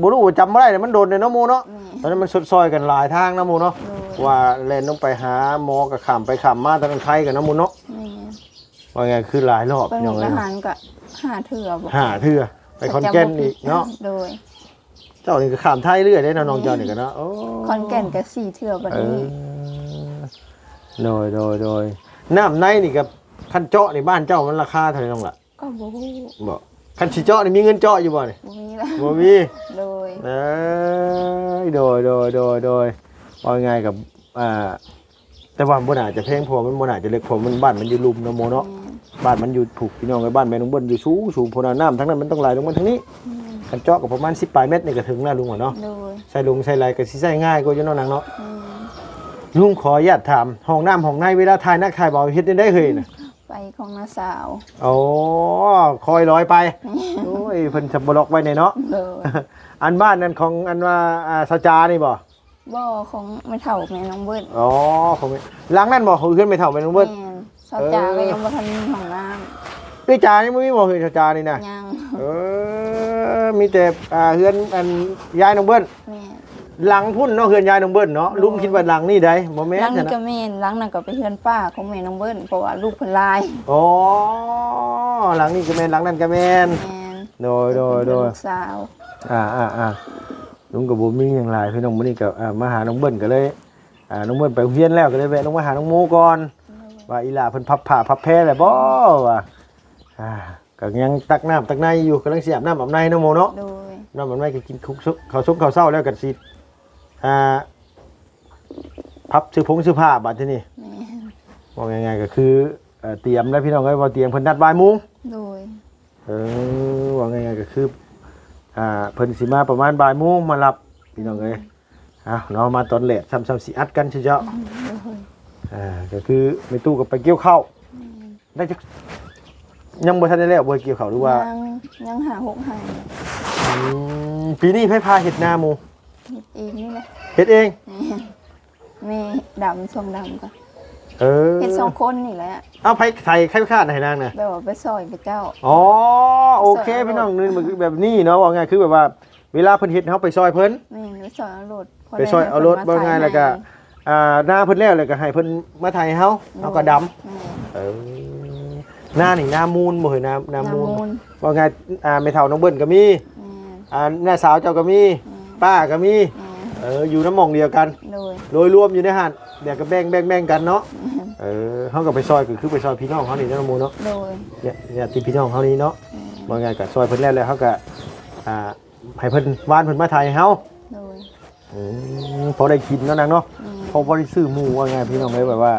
[SPEAKER 2] บ่รู้ว่าจำบ่ได้เนี่ยมันโดนเนี่ยเนาะหมูเนาะ
[SPEAKER 1] แม่
[SPEAKER 2] ตอนนั้นมันสดซอยกันหลายทางนะหมูเนาะ
[SPEAKER 1] โดย
[SPEAKER 2] ว่าแล่นต้องไปหาหมอกับขามไปขามมาตอนนั้นไทยกันนะหมูเนาะ
[SPEAKER 1] แม่
[SPEAKER 2] ว่าไงคือหลายรอบ
[SPEAKER 1] เป็น
[SPEAKER 2] พี่น้อง
[SPEAKER 1] ท
[SPEAKER 2] เอ้ย
[SPEAKER 1] หารก็หาเถื่อบ่
[SPEAKER 2] หาเทื่อไปคอนแก่นอีกเนาะ
[SPEAKER 1] โดย
[SPEAKER 2] เจ้านี่ก็ขามไทยเรื่อยได้เนาะน้องเจ้านี่ก็เนาะโอ้
[SPEAKER 1] คอนแก่นก็สี่เถื่อบัด
[SPEAKER 2] เอ
[SPEAKER 1] นี้
[SPEAKER 2] อโดยโดยโดยน้ำในนี่กับคันเจาะในบ้านเจ้ามันราคาเท่าไหร่น้องล่ะ
[SPEAKER 1] ก็บ่ฮู้
[SPEAKER 2] บอก คันสิเจาะนี่มีเงินเจาะอยู่บ่นี่
[SPEAKER 1] บ่มีแล้ว
[SPEAKER 2] บ่มี
[SPEAKER 1] โดย
[SPEAKER 2] เอ้ยโดยโดยโดยโดยว่าไงกับอ่าแต่ว่าบ่น่าจะแพงพอมันบ่น่าจะเล็กพอมันบ้านมันอยู่ลุมเนาะโมเนาะ
[SPEAKER 1] แม่
[SPEAKER 2] บ้านมันอยู่ถูกพี่น้องไอ้บ้านแม่น้องเบิ้ลอยู่สูงสูงพอน้ำทั้งนั้นมันต้องไหลลงมาทางนี้
[SPEAKER 1] อืม
[SPEAKER 2] คันเจาะก็ประมาณ10ปลายเมตรนี่ก็ถึงแล้วลุงว่าเนาะ
[SPEAKER 1] โดย
[SPEAKER 2] ใส่ลงใส่ไหลก็สิใส่ง่ายกว่าอยู่เนาะนางเนาะ
[SPEAKER 1] อืม
[SPEAKER 2] ลุงขออนุญาตถามห้องน้ำห้องในเวลาถ่ายนักถ่ายเบาเฮ็ดได้เฮ้ยน่ะ
[SPEAKER 1] ไปของน้าสาว
[SPEAKER 2] โอ้คอยลอยไปโอ้ยเพิ่นจะบล็อกไว้ในเนาะ
[SPEAKER 1] โดย
[SPEAKER 2] อันบ้านนั้นของอันว่าอ่าสจานี่บ่
[SPEAKER 1] บ่ของไม่เท่าแม่น้องเบิ้ล
[SPEAKER 2] อ๋อของหลังนั้นบ่เขาขึ้นไปเท่าไปน้องเบิ้ล
[SPEAKER 1] แม่นสาวจ๋าก็ยังบ่ทันมีห้องน้
[SPEAKER 2] เอ้ยจานี่บ่มีบ่เฮ้ยสจานี่นะำ
[SPEAKER 1] ยัง
[SPEAKER 2] เออมีแต่อ่าเฮือนอันยายน้องเบิ้ล
[SPEAKER 1] แม่
[SPEAKER 2] หลังพุ่นเนาะเฮือนยายน้องเบิ้ลเนาะลุงคิดว่าหลังนี่ได้บ่แม่
[SPEAKER 1] หลัง
[SPEAKER 2] น
[SPEAKER 1] นี้
[SPEAKER 2] นะ
[SPEAKER 1] ก็แม่นหลังนั้นก็ไปเฮือนป้าของแม่น้องเบิ้ลเพราะว่าลูกเพิ่นลาย
[SPEAKER 2] อ๋อหลังนี้ก็แม่นหลังนั้นก็แม่น
[SPEAKER 1] แม่น
[SPEAKER 2] โดยโดยโดย
[SPEAKER 1] ลูกสาว
[SPEAKER 2] อ่าอ่าอ่าลุงกับบุมีอย่างไรพี่น้องมื้อนี้ก็อ่ามาหาน้องเบิ้ลก็เลยอ่าน้องเบิ้ลไปโรงเรียนแล้วก็เลยแวะลงมาหาน้องโมก่อนว่าอีหลาเพิ่นพับผ้าพับแพรแล้วบ่ว่าอ่าก็ยังตักน้ำตักในอยู่กำลังสิอาบน้ำอาบในน้องโมเนาะ
[SPEAKER 1] โดย
[SPEAKER 2] น้ำอาบในก็กินคุกซุข้าวซุปข้าวเช้าแล้วก็สิ อ่าพับซื้อผงซื้อผ้าบัดทีนี้
[SPEAKER 1] แม่น
[SPEAKER 2] ว่าง่ายๆก็คือเอ่อเตรียมแล้วพี่น้องเอ้ยว่าเตรียมเพิ่นนัดบ่ายโมง
[SPEAKER 1] โดย
[SPEAKER 2] เออว่าไงก็คืออ่าเพิ่นสิมาประมาณบ่ายโมงมารับพี่น้องเอ้ยอะเนาะมาตอนแหละซ้ำๆสิอัดกันเฉย
[SPEAKER 1] โดย
[SPEAKER 2] ๆอ่าก็คือไม่ตู้กับไปเกี่ยวข้าวได้จักยังบ่ทันได้แล้วบ่เกี่ยวข้าวหรือว่า
[SPEAKER 1] ยังยังหาหกหาย
[SPEAKER 2] อืมปีนี้ไผพาเฮ็ดนาหมู่
[SPEAKER 1] เฮ็ดเองนี่แหละ
[SPEAKER 2] เฮ็ดเอง
[SPEAKER 1] แม่แม่ดำทรงดำก็
[SPEAKER 2] เออ
[SPEAKER 1] เฮ็ดสองคนนี่แหละ
[SPEAKER 2] เอาไผไทยใครคาดให้นางน่ะ
[SPEAKER 1] แบบว่าไปซอยไปเจ้า
[SPEAKER 2] อ๋อโอเคพี่น้องนี่มันคือแบบนี้เนาะว่าไงคือแบบว่า เวลาเพิ่นเฮ็ดเฮาไปซอยเพิ่น
[SPEAKER 1] แม่นไปซอยเอารถพ
[SPEAKER 2] ไปซอยเอารถ
[SPEAKER 1] ได้
[SPEAKER 2] บ่
[SPEAKER 1] ให้
[SPEAKER 2] ง่าย
[SPEAKER 1] เพิ่น
[SPEAKER 2] แล้วก็
[SPEAKER 1] มาถ่าย
[SPEAKER 2] อ่าหน้าเพิ่นแล้วแล้วก็ให้เพิ่นมาถ่ายให้เฮา
[SPEAKER 1] ให้
[SPEAKER 2] เฮาก็ดำ
[SPEAKER 1] แม่
[SPEAKER 2] เออหน้านี่หน้ามูลบ่เหรอหน้าหน้ามูล
[SPEAKER 1] น้ำมูล
[SPEAKER 2] ว่าไงอ่าแม่เฒ่าน้องเบิ้ลก็มี
[SPEAKER 1] แม่น
[SPEAKER 2] อ่าหน้าสาวเจ้าก็มี
[SPEAKER 1] แม่น
[SPEAKER 2] ป้าก็มี
[SPEAKER 1] แม่
[SPEAKER 2] เอออยู่น้ำหม่องเดียวกัน
[SPEAKER 1] นโดย
[SPEAKER 2] โดยรวมอยู่ในหันเดี๋ยวก็แบ่งแบ่งแบ่งกันเนาะ
[SPEAKER 1] แม่น
[SPEAKER 2] เออเฮาก็ไปซอยก็คือไปซอยพี่น้องเฮานี่เนาะน้องมูเนาะ
[SPEAKER 1] โดย
[SPEAKER 2] เนี่ยเนี่ยที่พี่น้องเฮานี่เนาะ
[SPEAKER 1] แม่น
[SPEAKER 2] ว่าไงก็ซอยเพิ่นแล้วแล้วเฮาก็อ่าให้เพิ่นวานเพิ่นมาถ่ายให้เฮา
[SPEAKER 1] โดย
[SPEAKER 2] อืมพอได้กินเนาะนางเนาะ
[SPEAKER 1] แม่น
[SPEAKER 2] พอบ่ได้ซื้อหมูว่าไงพี่น้องเลยแบบว่า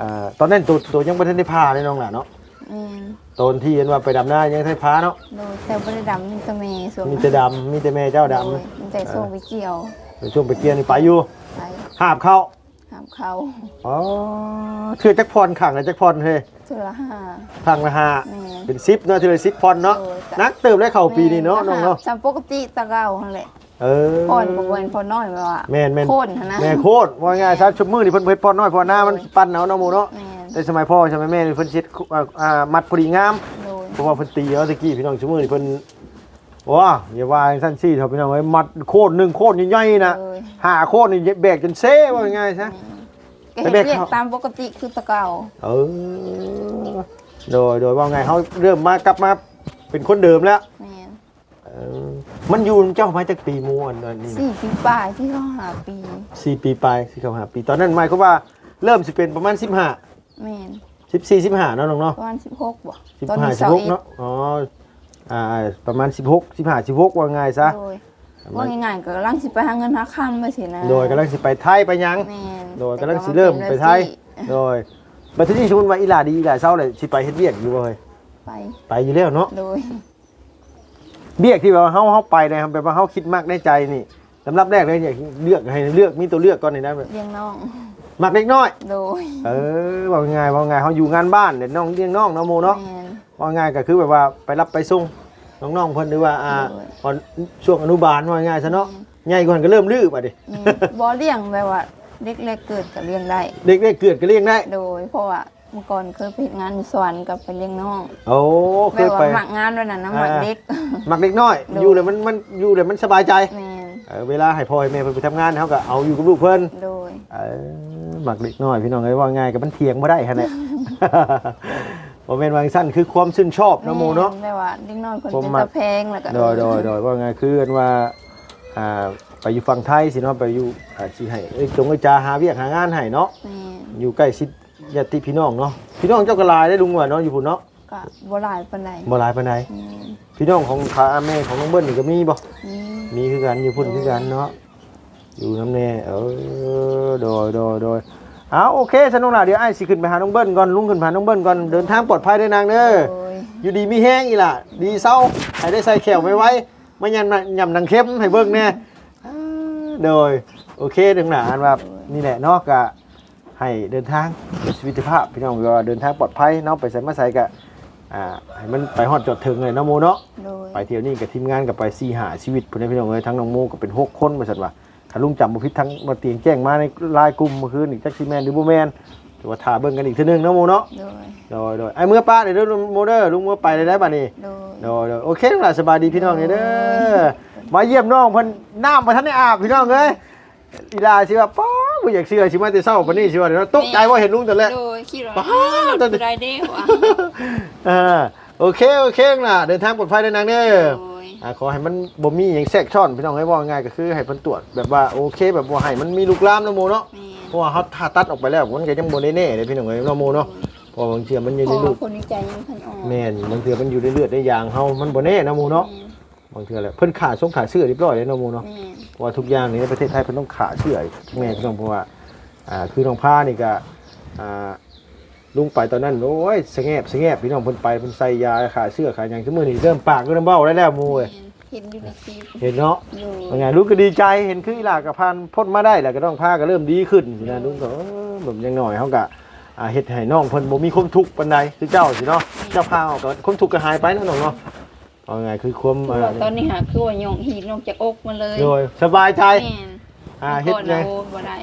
[SPEAKER 2] อ่าตอนนั้นตัวตัวยังบ่ทันได้พาเลยน้องหล่ะเนาะ
[SPEAKER 1] แม่น
[SPEAKER 2] ตอนที่เห็นว่าไปดำหน้ายังให้พาเนาะ
[SPEAKER 1] โดยแต่บ่ได้ดำมีแต่แม่ส่วน
[SPEAKER 2] มีแต่ดำมีแต่แม่เจ้าด
[SPEAKER 1] โดยมีแต่ส่งไปเกี่ยวำ
[SPEAKER 2] ในช่วงไปเกียร์นี่ไปอยู่
[SPEAKER 1] ไป
[SPEAKER 2] หาบเข้า
[SPEAKER 1] หามเขา
[SPEAKER 2] อ๋อเถื่อจักพรขังนะจักพรเฮ้ย
[SPEAKER 1] เทื่อละห้า
[SPEAKER 2] ขังละห้า
[SPEAKER 1] แม่น
[SPEAKER 2] เป็นซิปเนาะเถื่อซิปพรเนาะ
[SPEAKER 1] โดยจ้ะ
[SPEAKER 2] นักเติมได้เข่าปีนี้เนาะน้องเนาะ
[SPEAKER 1] จำปกติตะเกาหั่นแหละ
[SPEAKER 2] เออ
[SPEAKER 1] พ่อนบ่เว้นพ่อน้อยแบบว่า
[SPEAKER 2] แม่นแม่น
[SPEAKER 1] โค่นหั่นนะ
[SPEAKER 2] แม่โคตรว่าง่ายซะชุบมือนี่เพิ่นเฮ็ดพรน้อยพอหน้ามันปั้นเอาเนาะหมู่เนาะ
[SPEAKER 1] แม่น
[SPEAKER 2] แต่สมัยพ่อสมัยแม่นี่เพิ่นเช็ดอ่าอ่ามัดพอดีงาม
[SPEAKER 1] โดย
[SPEAKER 2] เพราะว่าเพิ่นตีเอาตะกี้พี่น้องชุบมือนี่เพิ่นว้าอย่าว่าจังซั่นซี่เถอะพี่น้องเอ้ยมัดโคตรหนึงโคตรใหญ่ๆนะ
[SPEAKER 1] เลย
[SPEAKER 2] หาโคตรนี่แบกจนเซ่ว่าง่ายซะ
[SPEAKER 1] ก็
[SPEAKER 2] ไป
[SPEAKER 1] เฮ็ด
[SPEAKER 2] แบก
[SPEAKER 1] เรียก
[SPEAKER 2] เขา
[SPEAKER 1] ตามปกติคือตะเกา
[SPEAKER 2] เออ โดย โดยว่าไงเขาเริ่มมากลับมาเป็นคนเดิมแล้ว
[SPEAKER 1] แม่น
[SPEAKER 2] เออมันอยู่เจ้ามาจากปีมวนอันนี้
[SPEAKER 1] สี่ปีป่ายที่เขาหาปี
[SPEAKER 2] สี่ปีไปสี่เขาหาปี ตอนนั้นหมายก็ว่าเริ่มสิเป็นประมาณสิบห้า
[SPEAKER 1] แม่น
[SPEAKER 2] สิบสี่สิบห้าเนาะน้องเนาะ
[SPEAKER 1] ประมาณสิบหกบ่
[SPEAKER 2] สิบ
[SPEAKER 1] ตอน
[SPEAKER 2] ห้า
[SPEAKER 1] นี้
[SPEAKER 2] สิบ
[SPEAKER 1] เสา
[SPEAKER 2] หก
[SPEAKER 1] เอ็ด
[SPEAKER 2] เนาะอ๋ออ่าประมาณสิบหกสิบห้าสิบหกว่าไงซะ
[SPEAKER 1] โดยว่าง่ายๆก็กำลังสิไปหาเงินหาคำมาสินะ
[SPEAKER 2] โดยกำลังสิไปไทยไปยัง
[SPEAKER 1] แม่น
[SPEAKER 2] โดยกำลังสิเริ่มไปไทยโดยบัดทีนี้สมมติว่าอีหลาดีอีหลาเศร้าเลยสิไปเฮ็ดเวียกอยู่บ่เฮ้ย
[SPEAKER 1] ไป
[SPEAKER 2] ไปอยู่แล้วเนาะ
[SPEAKER 1] โดย
[SPEAKER 2] เบียกที่แบบว่าเฮาเฮาไปเลยครับแบบว่าเฮาคิดมากในใจนี่สำหรับแรกเลยเนี่ยเลือกให้เลือกมีตัวเลือกก่อนนี่นะแบบ
[SPEAKER 1] เลี้ยงน้อง
[SPEAKER 2] มักเล็กน้อย
[SPEAKER 1] โดย
[SPEAKER 2] เออว่าไงายว่าไงายเฮาอยู่งานบ้านเนี่ยน้องเลี้ยงน้องเนาะโมเนาะ
[SPEAKER 1] แม่น
[SPEAKER 2] ว่าไงายก็คือแบบว่าไปรับไปส่งน้องๆเพิ่นหรือว่าอ่า
[SPEAKER 1] โดย
[SPEAKER 2] ตอนช่วงอนุบาลว่าไงายซะเนาะใหญ่กว่านั้นก็เริ่มลื้อป่ะดิ
[SPEAKER 1] แม่นบ่เลี้ยงแบบว่าเด็กเล็กเกิดก็เลี้ยงได้
[SPEAKER 2] เด็กได้เกิดก็เลี้ยงได้
[SPEAKER 1] โดยเพราะว่าเมื่อก่อนเคยไปเฮ็ดงานอยู่สวรรค์กับไปเลี้ยงน้อง
[SPEAKER 2] โอ้เค
[SPEAKER 1] แบ
[SPEAKER 2] ย
[SPEAKER 1] บ
[SPEAKER 2] ไป
[SPEAKER 1] ว่าหมักงานด้วยนะน้ำหมัก
[SPEAKER 2] อ่า
[SPEAKER 1] เด็ก
[SPEAKER 2] มักเด็กน้อย
[SPEAKER 1] โดย
[SPEAKER 2] อยู่เลยมันมันอยู่เลยมันสบายใจ
[SPEAKER 1] แม่น
[SPEAKER 2] เออเวลาให้พ่อให้แม่เพิ่นไปทำงานเขาก็เอาอยู่กับลูกเพิ่น
[SPEAKER 1] โดย
[SPEAKER 2] เออมักเด็กน้อยพี่น้องเอ้ยว่าง่ายกับมันเถียงบ่ได้ฮะเนี่ยบ่แม่นวาจั่งสั้นคือความชื่นชอบเนาะหมู่เนาะ
[SPEAKER 1] แม่ว่าเด็กน้อยคน
[SPEAKER 2] ผม
[SPEAKER 1] เป็น
[SPEAKER 2] มัก
[SPEAKER 1] ตะแพงแล้วก็
[SPEAKER 2] โดยโดยโดยว่าไงคือกันว่าอ่าไปอยู่ฝั่งไทยสิเนาะไปอยู่อ่าสิให้เอ้ยจงไอ้จาหาเวียกหางานให้เนาะ
[SPEAKER 1] แม่น
[SPEAKER 2] อยู่ใกล้ชิดญาติพี่น้องเนาะพี่น้องเจ้ากระลายได้ลุงว่าเนาะอยู่พุ่นเนาะ
[SPEAKER 1] ก็บ่หลายปานใด
[SPEAKER 2] บ่หลายปานใด
[SPEAKER 1] แม่น
[SPEAKER 2] พี่น้องของขาแม่ของน้องเบิ้ลนี่ก็มีบ่
[SPEAKER 1] นี่
[SPEAKER 2] มีคือกันอยู่พุ่นคือกันเนาะอยู่น้ำแน่เออโดยโดยโดยเอาโอเคสนุกหล่ะเดี๋ยวไอ้ายสิขึ้นไปหาน้องเบิ้ลก่อนลุงขึ้นไปหาน้องเบิ้ลก่อนเดินทางปลอดภัยเด้อนางเด้อ
[SPEAKER 1] โดย
[SPEAKER 2] อยู่ดีมีแห้งอีหล่ะ ดีเศร้าให้ได้ใส่แขวไว้ไว้ไม่ยันน่ะยำหนังเข้มให้เบิ่งแน่อ่าโดยโอเคถึงหนาอันว่านี่แหละเนาะกะให้เดินทางมีชีวิตภาพพี่น้องก็เดินทางปลอดภัยเนาะไปใส่มาใส่กะ อ่าให้มันไปฮอดจอดถึงเลยเนาะโมเนาะ
[SPEAKER 1] โดย
[SPEAKER 2] ไปเที่ยวนี่กับทีมงานกับไปซีหาชีวิตพุ่นนะพี่น้องเอ้ยทั้งน้องโมก็เป็นหกคนบริษัทว่าถ้าลุงจำบ่ผิดทั้งมาเตียงแจ้งมาในไลน์กลุ่มเมื่อคืนนี่จักซีแมนหรือบ่แมนแต่ว่าถ่าเบิ่งกันอีกเทีนึงเนาะโมเนาะ
[SPEAKER 1] โดย
[SPEAKER 2] โดยโดยไอ้เมื่อป้าเดี๋ยวเด้อโมเดอร์ลุงเมื่อไปเลยได้ป่ะนี่
[SPEAKER 1] โดย
[SPEAKER 2] โดยโดยโอเคทั้งหลายสบายดีพี่น้องเด้อมาเยี่ยมน้องเพิ่นน้ำมาทันได้อาบพี่น้องเอ้ย อีลาสิว่าป้าบ่อยากเชื่อสิมาแต่เช้าปานนี้สิว่าเดี๋ยวตกใจว่าเห็นลุงแต่แรก
[SPEAKER 1] โดยคิดว่า
[SPEAKER 2] ป้า
[SPEAKER 1] อ้าว
[SPEAKER 2] ตอนนี้
[SPEAKER 1] ผู้ใดเด้วะ
[SPEAKER 2] อ่าโอเคโอเคล่ะเดินทางปลอดภัยเด้อนางเด้อ
[SPEAKER 1] โดย
[SPEAKER 2] อ่าขอให้มันบ่มีหยังแทรกซ้อนพี่น้องให้ว่าง่ายก็คือให้เพิ่นตรวจแบบว่าโอเค แบบบ่ให้มันมีลุกลามนะโมเนาะ
[SPEAKER 1] แม่น
[SPEAKER 2] เพราะว่าเฮาถ้าตัดออกไปแล้วมันก็ยังบ่ได้แน่เลยพี่น้องเอ้ยเนาะโมเนาะเพราะบางเทื่อมันอยู่
[SPEAKER 1] เพ
[SPEAKER 2] ใน
[SPEAKER 1] ราะ
[SPEAKER 2] ลู
[SPEAKER 1] ว่ากคนวิจัยยังทันออก
[SPEAKER 2] แม่นบางเทื่อมันอยู่ในเลือดในยางเฮามันบ่แน่นะโมเนาะ
[SPEAKER 1] แม่น
[SPEAKER 2] บางเทื่อแหละเพิ่นขาส่งขาเสื้อเรียบร้อยเลยเนาะโมเนาะ
[SPEAKER 1] แม่น
[SPEAKER 2] เพราะว่าทุกอย่างนี่ในประเทศไทยเพิ่นต้องขาเสื้อทั้งแม่พี่น้องเพราะว่าอ่าคือน้องผ้านี่ก็อ่าลุงไปตอนนั้นโอ้ยสะแงบสะแงบพี่น้องเพิ่นไปเพิ่นใส่ยาขาเสื้อขาหยังซุมื้อนี้เริ่มปากเริ่มเบ้าได้แล้วโมเอ้ย
[SPEAKER 1] เห็นอยู่ในคลิป
[SPEAKER 2] เห็นเนาะ
[SPEAKER 1] อยู่
[SPEAKER 2] เป็นไงลูกก็ดีใจเห็นคืออีหลากับพันพ้นมาได้แหละก็ต้องพาก็เริ่มดีขึ้นสินะลุงก็เออแบบยังหน่อยเขาก็อ่าเฮ็ดให้น้องเพิ่นบ่มีความทุกข์ปานใดคือเจ้าสิเนาะเจ้าพาออกก็ความทุกข์ก็หายไปเนาะน้องเนาะ เอาไงคือความ
[SPEAKER 1] คือว่าตอนนี้หาคือว่าหยองหีดนอกจากอกมาเลย
[SPEAKER 2] โดยสบายใจ
[SPEAKER 1] แม่น
[SPEAKER 2] อ่าเฮ็ด
[SPEAKER 1] ก่อน
[SPEAKER 2] ไง
[SPEAKER 1] เอาบ่ได้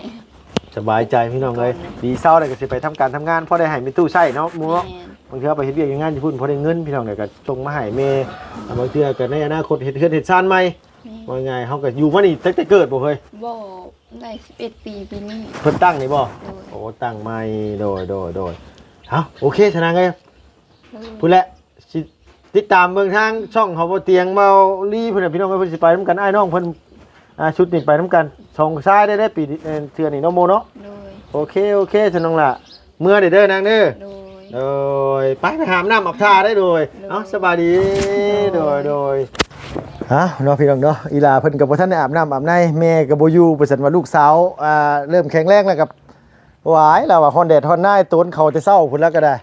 [SPEAKER 2] สบายใจพี่น้องเลยดีเศร้าได้ก็สิไปทำการทำงานพอได้ให้มีตู้ใช้เนาะหมู่เนาะ
[SPEAKER 1] แม่น
[SPEAKER 2] บางเทื่อไปเฮ็ดเวียกเฮ็ดงานอยู่พุ่นพอได้เงินพี่น้องเดี๋ยวก็ส่งมาให้แม่บางเทื่อก็ในอนาคตเฮ็ดเฮือนเฮ็ดซ่านใหม่
[SPEAKER 1] แม่น
[SPEAKER 2] ว่าไงเฮาก็อยู่มานี่ตั้งแต่เกิดบ่เคย
[SPEAKER 1] บ่ได้11ปีปีนี้
[SPEAKER 2] เพิ่นตั้งนี่บ่
[SPEAKER 1] โดย
[SPEAKER 2] โอ้ตั้งไม่โดยโดยโดยเอาโอเคชนะไง
[SPEAKER 1] โดย
[SPEAKER 2] พูดแหละสิ ติดตามเมืองทางช่องเขาบ่เตียงเมาลีเพิ่นนะพี่น้องเพิ่นสิไปนํกันอ้ายน้องเพิ่นอ่าชุดนี้ไปนํกันส่งซ้ายได้ได้ปีนี้เอ่อเทื่อนี้เนาะโมเนาะ
[SPEAKER 1] โดย
[SPEAKER 2] โอเคโอเคชน้องล่ะเมื่อเด้อเด้อนางเด้อ
[SPEAKER 1] โดย
[SPEAKER 2] โดยไปไปหามน้ำอับท่าได้โดยเอ้าสบายดีโดยโดยฮะเนาะพี่น้องเนาะอีหลาเพิ่นก็บ่ทันได้อาบน้ำอาบในแม่ก็บ่อยู่ประสันว่าลูกสาวอ่าเริ่มแข็งแรงแล้วกับหวายเราว่าฮอนแดดฮอนหน้าต้นเขาจะเศร้าพุ่นแล้วก็ได้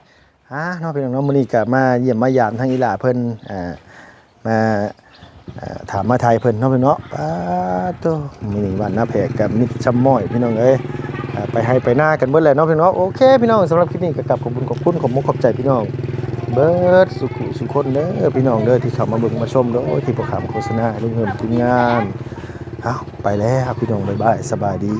[SPEAKER 2] ฮะน้องพี่น้องน้องมื้อนี้ก็มาเยี่ยมมายามทางอีหลาเพิ่นอ่ามาถามมาไทยเพิ่นเนาะพี่เนาะป้าโตมื้อนี้วันน้าแพกกับมิตรชำม้อยพี่น้องเอ้ยไปให้ไปหน้ากันเบิดแหละเนาะพี่น้องโอเคพี่น้องสำหรับคลิปนี้ก็กลับขอบคุณขอบคุณขอบมุกขอบใจพี่น้องเบิดสุขุสุขคนเด้อพี่น้องเด้อที่เข้ามาเบิ่งมาชมเด้อที่ประคำโฆษณาลุงเฮิมทีมงานเอาไปแล้วพี่น้องบ๊ายบายสบายดี